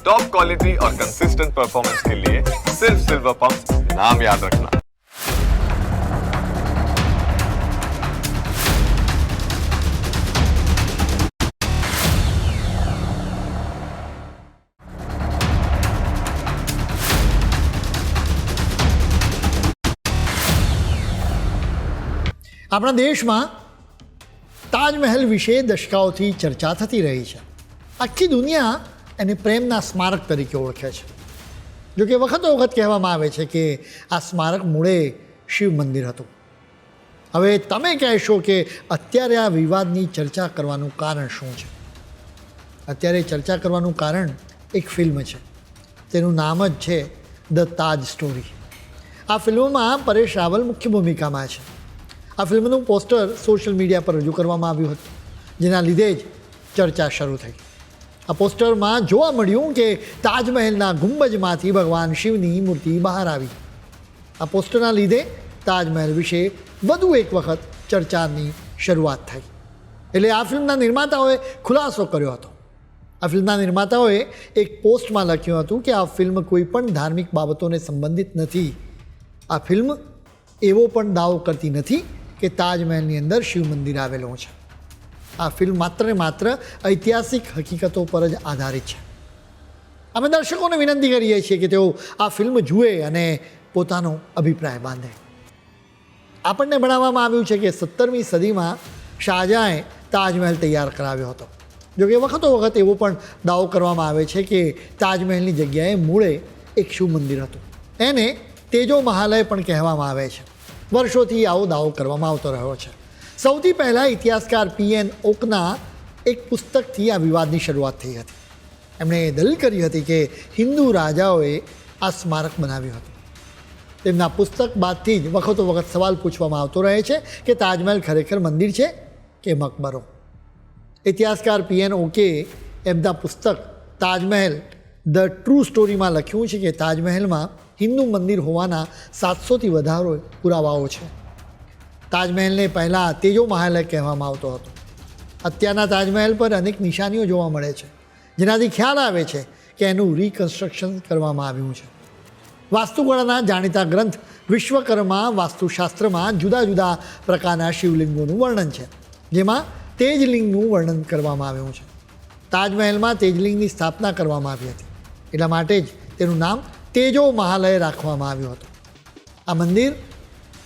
Top quality और consistent performance के लिए सिर्फ सिल्वर पंप नाम याद रखना આપણા દેશમાં તાજમહેલ વિશે દશકાઓથી ચર્ચા થતી રહી છે આખી દુનિયા એને પ્રેમના સ્મારક તરીકે ઓળખે છે. જો કે વખતો વખત કહેવામાં આવે છે કે આ સ્મારક મૂળે શિવ મંદિર હતું. હવે તમે કહેશો કે અત્યારે આ વિવાદની ચર્ચા કરવાનું કારણ શું છે? અત્યારે ચર્ચા કરવાનું કારણ એક ફિલ્મ છે. તેનું નામ જ છે ધ તાજ સ્ટોરી. આ ફિલ્મમાં પરેશ રાવલ મુખ્ય ભૂમિકામાં છે. આ ફિલ્મનું પોસ્ટર સોશિયલ મીડિયા પર રજૂ કરવામાં આવ્યું હતું, જેના લીધે જ ચર્ચા શરૂ થઈ. આ પોસ્ટરમાં જોવા મળ્યું કે તાજમહેલના ગુંબજમાંથી ભગવાન શિવની મૂર્તિ બહાર આવી. આ પોસ્ટરના લીધે તાજમહેલ વિશે વધુ એક વખત ચર્ચાની શરૂઆત થઈ. એટલે આ ફિલ્મના નિર્માતાઓએ ખુલાસો કર્યો હતો. આ ફિલ્મના નિર્માતાઓએ એક પોસ્ટમાં લખ્યું હતું કે આ ફિલ્મ કોઈ પણ ધાર્મિક બાબતોને સંબંધિત નથી. આ ફિલ્મ એવો પણ દાવો કરતી નથી કે તાજમહેલની અંદર શિવ મંદિર આવેલું છે. આ ફિલ્મ માત્ર ને માત્ર ઐતિહાસિક હકીકતો પર જ આધારિત છે. અમે દર્શકોને વિનંતી કરીએ છીએ કે તેઓ આ ફિલ્મ જુએ અને પોતાનો અભિપ્રાય બાંધે. આપણને ભણાવવામાં આવ્યું છે કે સત્તરમી સદીમાં શાહજહાંએ તાજમહેલ તૈયાર કરાવ્યો હતો. જોકે વખતો વખત એવો પણ દાવો કરવામાં આવે છે કે તાજમહેલની જગ્યાએ મૂળે એક શિવ મંદિર હતું. એને તેજો મહાલય પણ કહેવામાં આવે છે. વર્ષોથી આવો દાવો કરવામાં આવતો રહ્યો છે. સૌથી પહેલાં ઇતિહાસકાર પીએન ઓકના એક પુસ્તકથી આ વિવાદની શરૂઆત થઈ હતી. એમણે દલીલ કરી હતી કે હિન્દુ રાજાઓએ આ સ્મારક બનાવ્યું હતું. તેમના પુસ્તક બાદથી જ વખતો વખત સવાલ પૂછવામાં આવતો રહે છે કે તાજમહેલ ખરેખર મંદિર છે કે મકબરો? ઇતિહાસકાર પીએન ઓકે એમના પુસ્તક તાજમહેલ, ધ ટ્રુ સ્ટોરીમાં લખ્યું છે કે તાજમહેલમાં હિન્દુ મંદિર હોવાના સાતસોથી વધારો પુરાવાઓ છે. તાજમહેલને પહેલાં તેજો મહાલય કહેવામાં આવતો હતો. અત્યારના તાજમહેલ પર અનેક નિશાનીઓ જોવા મળે છે, જેનાથી ખ્યાલ આવે છે કે એનું રિકન્સ્ટ્રક્શન કરવામાં આવ્યું છે. વાસ્તુકળાના જાણીતા ગ્રંથ વિશ્વકર્મા વાસ્તુશાસ્ત્રમાં જુદા જુદા પ્રકારના શિવલિંગોનું વર્ણન છે, જેમાં તેજલિંગનું વર્ણન કરવામાં આવ્યું છે. તાજમહેલમાં તેજલિંગની સ્થાપના કરવામાં આવી હતી, એટલા માટે જ તેનું નામ તેજો મહાલય રાખવામાં આવ્યું હતું. આ મંદિર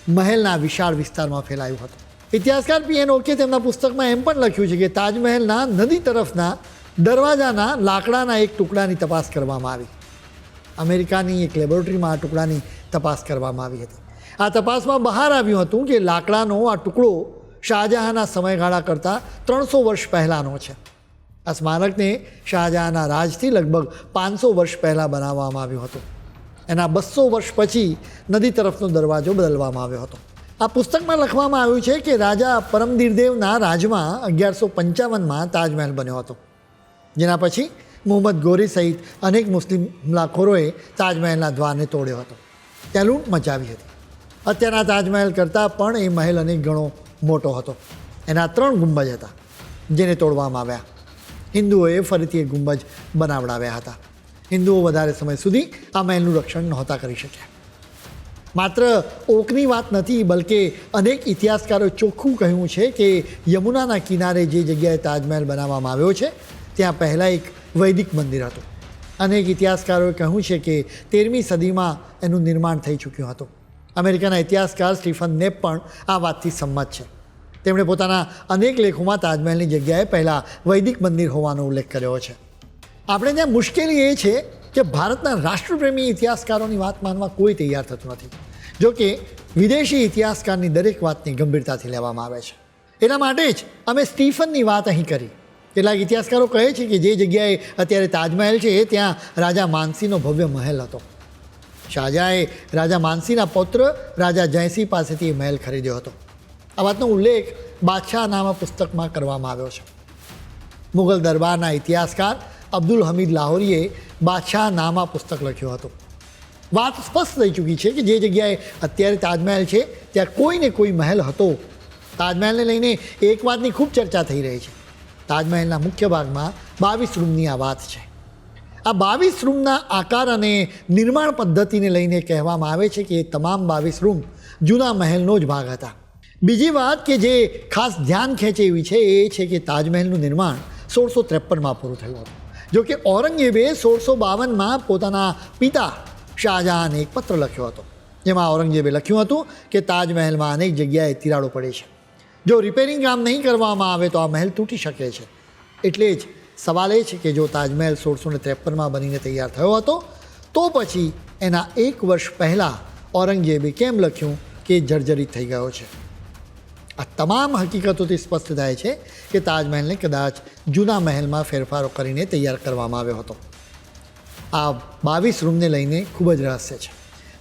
મહેલના વિશાળ વિસ્તારમાં ફેલાયું હતું. ઇતિહાસકાર પી એન ઓકે તેમના પુસ્તકમાં એમ પણ લખ્યું છે કે તાજમહેલના નદી તરફના દરવાજાના લાકડાના એક ટુકડાની તપાસ કરવામાં આવી. અમેરિકાની એક લેબોરેટરીમાં આ ટુકડાની તપાસ કરવામાં આવી હતી. આ તપાસમાં બહાર આવ્યું હતું કે લાકડાનો આ ટુકડો શાહજહાંના સમયગાળા કરતાં ત્રણસો વર્ષ પહેલાંનો છે. આ સ્મારકને શાહજહાંના રાજથી લગભગ પાંચસો વર્ષ પહેલાં બનાવવામાં આવ્યું હતું. એના બસો વર્ષ પછી નદી તરફનો દરવાજો બદલવામાં આવ્યો હતો. આ પુસ્તકમાં લખવામાં આવ્યું છે કે રાજા પરમદીરદેવના રાજમાં અગિયારસો પંચાવનમાં તાજમહેલ બન્યો હતો. જેના પછી મોહમ્મદ ગોરી સહિત અનેક મુસ્લિમ હુમલાખોરોએ તાજમહેલના દ્વારને તોડ્યો હતો. ત્યાં લૂંટ મચાવી હતી. અત્યારના તાજમહેલ કરતાં પણ એ મહેલ અનેક ગણો મોટો હતો. એના ત્રણ ગુંબજ હતા, જેને તોડવામાં આવ્યા. હિન્દુઓએ ફરીથી એ ગુંબજ બનાવડાવ્યા હતા. હિન્દુઓ વધારે સમય સુધી આ મહેલનું રક્ષણ નહોતા કરી શક્યા. માત્ર ઓકની વાત નથી, બલકે અનેક ઇતિહાસકારો ચોખ્ખું કહ્યું છે કે યમુનાના કિનારે જે જગ્યાએ તાજમહેલ બનાવવામાં આવ્યો છે, ત્યાં પહેલાં એક વૈદિક મંદિર હતું. અનેક ઇતિહાસકારોએ કહ્યું છે કે તેરમી સદીમાં એનું નિર્માણ થઈ ચૂક્યું હતું. અમેરિકાના ઇતિહાસકાર સ્ટીફન નેપ પણ આ વાતથી સંમત છે. તેમણે પોતાના અનેક લેખોમાં તાજમહેલની જગ્યાએ પહેલાં વૈદિક મંદિર હોવાનો ઉલ્લેખ કર્યો છે. આપણે ત્યાં મુશ્કેલી એ છે કે ભારતના રાષ્ટ્રપ્રેમી ઇતિહાસકારોની વાત માનવા કોઈ તૈયાર થતું નથી. જોકે વિદેશી ઇતિહાસકારની દરેક વાતની ગંભીરતાથી લેવામાં આવે છે. એના માટે જ અમે સ્ટીફનની વાત અહીં કરી. કેટલાક ઇતિહાસકારો કહે છે કે જે જગ્યાએ અત્યારે તાજમહેલ છે, એ ત્યાં રાજા માનસીનો ભવ્ય મહેલ હતો. શાહજહાએ રાજા માનસીના પૌત્ર રાજા જયસિંહ પાસેથી એ મહેલ ખરીદ્યો હતો. આ વાતનો ઉલ્લેખ બાદશાહ નામા પુસ્તકમાં કરવામાં આવ્યો છે. મુગલ દરબારના ઇતિહાસકાર અબ્દુલ હમીદ લાહોરીએ બાદશાહ નામા પુસ્તક લખ્યું હતું. વાત સ્પષ્ટ થઈ ચૂકી છે કે જે જગ્યાએ અત્યારે તાજમહેલ છે, ત્યાં કોઈ ને કોઈ મહેલ હતો. તાજમહેલને લઈને એક વાતની ખૂબ ચર્ચા થઈ રહી છે. તાજમહેલના મુખ્ય ભાગમાં બાવીસ રૂમની આ વાત છે. આ બાવીસ રૂમના આકાર અને નિર્માણ પદ્ધતિને લઈને કહેવામાં આવે છે કે એ તમામ બાવીસ રૂમ જૂના મહેલનો જ ભાગ હતા. બીજી વાત કે જે ખાસ ધ્યાન ખેંચે એવી છે એ છે કે તાજમહેલનું નિર્માણ સોળસો ત્રેપનમાં પૂરું થયું હતું. જો કે ઔરંગઝેબે સોળસો બાવનમાં પોતાના પિતા શાહજહાને એક પત્ર લખ્યો હતો. જેમાં ઔરંગઝેબે લખ્યું હતું કે તાજમહેલમાં અનેક જગ્યાએ તિરાડો પડે છે. જો રિપેરિંગ કામ નહીં કરવામાં આવે તો આ મહેલ તૂટી શકે છે. એટલે જ સવાલ એ છે કે જો તાજમહેલ સોળસો ને ત્રેપનમાં બનીને તૈયાર થયો હતો, તો પછી એના એક વર્ષ પહેલાં ઔરંગઝેબે કેમ લખ્યું કે જર્જરિત થઈ ગયો છે? આ તમામ હકીકતોથી સ્પષ્ટ થાય છે કે તાજમહેલને કદાચ જૂના મહેલમાં ફેરફારો કરીને તૈયાર કરવામાં આવ્યો હતો. આ બાવીસ રૂમને લઈને ખૂબ જ રહસ્ય છે.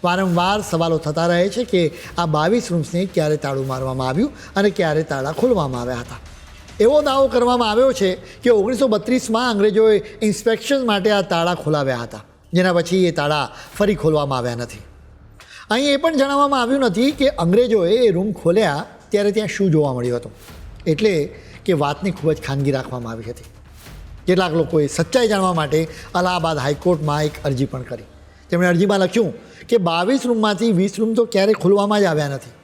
વારંવાર સવાલો થતા રહે છે કે આ બાવીસ રૂમ્સને ક્યારે તાળું મારવામાં આવ્યું અને ક્યારે તાળા ખોલવામાં આવ્યા હતા. એવો દાવો કરવામાં આવ્યો છે કે ઓગણીસો બત્રીસમાં અંગ્રેજોએ ઇન્સ્પેક્શન માટે આ તાળા ખોલાવ્યા હતા. જેના પછી એ તાળા ફરી ખોલવામાં આવ્યા નથી. અહીં એ પણ જણાવવામાં આવ્યું નથી કે અંગ્રેજોએ એ રૂમ ખોલ્યા ત્યારે ત્યાં શું જોવા મળ્યું હતું? એટલે કે વાતને ખૂબ જ ખાનગી રાખવામાં આવી હતી. કેટલાક લોકોએ સચ્ચાઈ જાણવા માટે અલ્હાબાદ હાઈકોર્ટમાં એક અરજી પણ કરી. તેમણે અરજીમાં લખ્યું કે બાવીસ રૂમમાંથી વીસ રૂમ તો ક્યારેય ખોલવામાં જ આવ્યા નથી.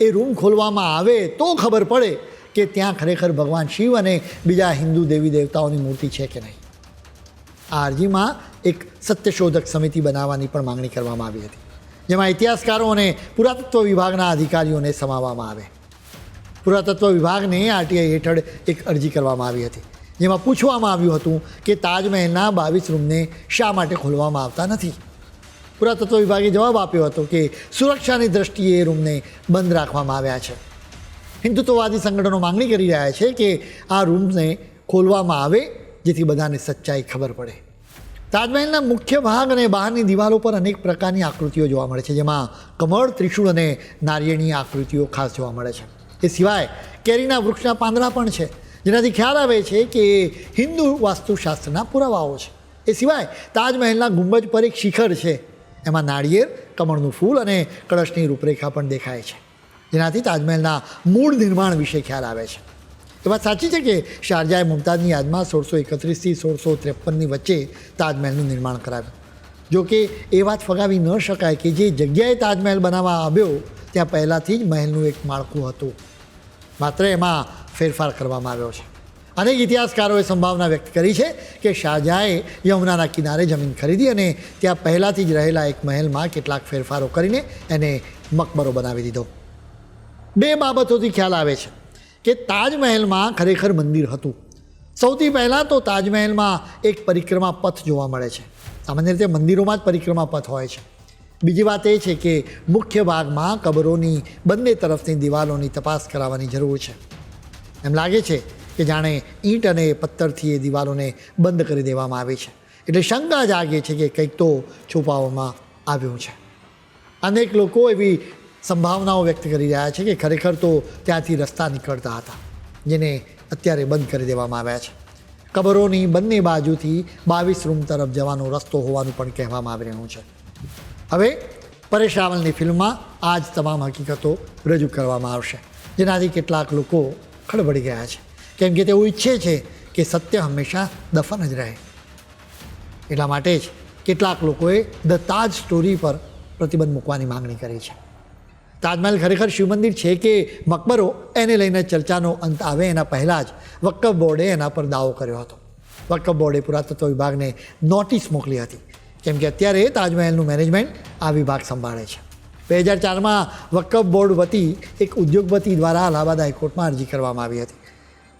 એ રૂમ ખોલવામાં આવે તો ખબર પડે કે ત્યાં ખરેખર ભગવાન શિવ અને બીજા હિન્દુ દેવી દેવતાઓની મૂર્તિ છે કે નહીં. આ અરજીમાં એક સત્યશોધક સમિતિ બનાવવાની પણ માંગણી કરવામાં આવી હતી, જેમાં ઇતિહાસકારો અને પુરાતત્વ વિભાગના અધિકારીઓને સમાવવામાં આવે. પુરાતત્વ વિભાગને આરટીઆઈ હેઠળ એક અરજી કરવામાં આવી હતી. જેમાં પૂછવામાં આવ્યું હતું કે તાજમહેલના બાવીસ રૂમને શા માટે ખોલવામાં આવતા નથી? પુરાતત્વ વિભાગે જવાબ આપ્યો હતો કે સુરક્ષાની દ્રષ્ટિએ એ રૂમને બંધ રાખવામાં આવ્યા છે. હિન્દુત્વવાદી સંગઠનો માંગણી કરી રહ્યા છે કે આ રૂમને ખોલવામાં આવે, જેથી બધાને સચ્ચાઈ ખબર પડે. તાજમહેલના મુખ્ય ભાગ અને બહારની દિવાલો પર અનેક પ્રકારની આકૃતિઓ જોવા મળે છે, જેમાં કમળ, ત્રિશૂળ અને નારિયેળની આકૃતિઓ ખાસ જોવા મળે છે. એ સિવાય કેરીના વૃક્ષના પાંદડા પણ છે. જેનાથી ખ્યાલ આવે છે કે હિન્દુ વાસ્તુશાસ્ત્રના પુરાવાઓ છે. એ સિવાય તાજમહેલના ગુંબજ પર એક શિખર છે. એમાં નાળિયેર, કમળનું ફૂલ અને કળશની રૂપરેખા પણ દેખાય છે. જેનાથી તાજમહેલના મૂળ નિર્માણ વિશે ખ્યાલ આવે છે. એ વાત સાચી છે કે શારજાએ મુમતાઝની યાદમાં સોળસો એકત્રીસથી સોળસો ત્રેપનની વચ્ચે તાજમહેલનું નિર્માણ કરાવ્યું. જો કે એ વાત ફગાવી ન શકાય કે જે જગ્યાએ તાજમહેલ બનાવવા આવ્યો, ત્યાં પહેલાંથી જ મહેલનું એક માળખું હતું. માત્ર એમાં ફેરફાર કરવામાં આવ્યો છે. અનેક ઇતિહાસકારોએ સંભાવના વ્યક્ત કરી છે કે શાહજહાએ યમુનાના કિનારે જમીન ખરીદી અને ત્યાં પહેલાંથી જ રહેલા એક મહેલમાં કેટલાક ફેરફારો કરીને એને મકબરો બનાવી દીધો. બે બાબતોથી ખ્યાલ આવે છે કે તાજમહેલમાં ખરેખર મંદિર હતું. સૌથી પહેલાં તો તાજમહેલમાં એક પરિક્રમા પથ જોવા મળે છે. સામાન્ય રીતે મંદિરોમાં જ પરિક્રમા પથ હોય છે. બીજી વાત એ છે કે મુખ્ય ભાગમાં કબરોની બંને તરફની દિવાલોની તપાસ કરાવવાની જરૂર છે. એમ લાગે છે કે જાણે ઈંટ અને પથ્થરથી એ દિવાલોને બંધ કરી દેવામાં આવી છે. એટલે શંકા જાગે છે કે કંઈક તો છુપાવવામાં આવ્યું છે. અનેક લોકો એવી સંભાવનાઓ વ્યક્ત કરી રહ્યા છે કે ખરેખર તો ત્યાંથી રસ્તા નીકળતા હતા, જેને અત્યારે બંધ કરી દેવામાં આવ્યા છે. કબરોની બંને બાજુથી બાવીસ રૂમ તરફ જવાનો રસ્તો હોવાનું પણ કહેવામાં આવી રહ્યું છે. હવે પરેશ રાવલની ફિલ્મમાં આ જ તમામ હકીકતો રજૂ કરવામાં આવશે. જેનાથી કેટલાક લોકો ખડબડી ગયા છે. કેમ કે તેઓ ઈચ્છે છે કે સત્ય હંમેશા દફન જ રહે. એટલા માટે જ કેટલાક લોકોએ ધ તાજ સ્ટોરી પર પ્રતિબંધ મૂકવાની માંગણી કરી છે. તાજમહેલ ખરેખર શિવમંદિર છે કે મકબરો એને લઈને ચર્ચાનો અંત આવે એના પહેલાં જ વક્ફ બોર્ડે એના પર દાવો કર્યો હતો. વક્ફ બોર્ડે પુરાતત્વ વિભાગને નોટિસ મોકલી હતી. કેમ કે અત્યારે તાજમહેલનું મેનેજમેન્ટ આ વિભાગ સંભાળે છે. બે હજાર ચારમાં વકફ બોર્ડ વતી એક ઉદ્યોગપતિ દ્વારા અલ્હાબાદ હાઈકોર્ટમાં અરજી કરવામાં આવી હતી.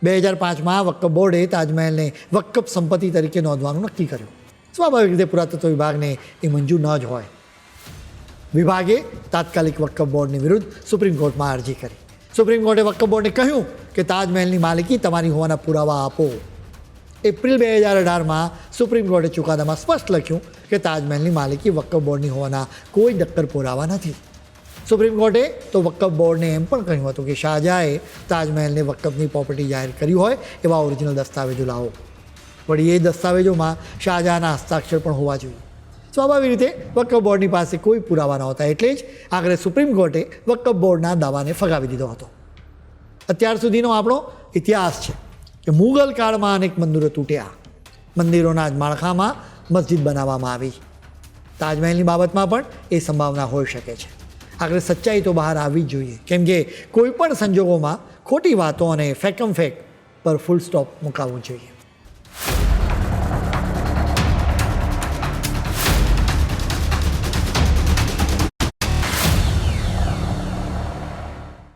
બે હજાર પાંચમાં વકફ બોર્ડે તાજમહેલને વકફ સંપત્તિ તરીકે નોંધવાનું નક્કી કર્યું. સ્વાભાવિક રીતે પુરાતત્વ વિભાગને એ મંજૂર ન જ હોય. વિભાગે તાત્કાલિક વકફ બોર્ડની વિરુદ્ધ સુપ્રીમ કોર્ટમાં અરજી કરી. સુપ્રીમ કોર્ટે વકફ બોર્ડને કહ્યું કે તાજમહેલની માલિકી તમારી હોવાના પુરાવા આપો. એપ્રિલ બે હજાર અઢારમાં સુપ્રીમ કોર્ટે ચુકાદામાં સ્પષ્ટ લખ્યું કે તાજમહેલની માલિકી વક્ફ બોર્ડની હોવાના કોઈ નક્કર પુરાવા નથી. સુપ્રીમ કોર્ટે તો વક્ફ બોર્ડને એમ પણ કહ્યું હતું કે શાહજહાએ તાજમહેલને વક્ફની પ્રોપર્ટી જાહેર કરી હોય એવા ઓરિજિનલ દસ્તાવેજો લાવો. વળી એ દસ્તાવેજોમાં શાહજહાના હસ્તાક્ષર પણ હોવા જોઈએ. સ્વાભાવિક રીતે વક્ફ બોર્ડની પાસે કોઈ પુરાવા નહોતા એટલે જ આખરે સુપ્રીમ કોર્ટે વક્ફ બોર્ડના દાવાને ફગાવી દીધો હતો. અત્યાર સુધીનો આપણો ઇતિહાસ છે. કે મુગલ કાળમાં અનેક મંદિરો તૂટ્યા. મંદિરોના જ માળખામાં મસ્જિદ બનાવવામાં આવી. તાજમહેલની બાબતમાં પણ એ સંભાવના હોઈ શકે છે. આગળ સચ્ચાઈ તો બહાર આવવી જ જોઈએ. કેમ કે કોઈ પણ સંજોગોમાં ખોટી વાતો અને ફેકમ ફેક પર ફૂલ સ્ટોપ મુકાવવું જોઈએ.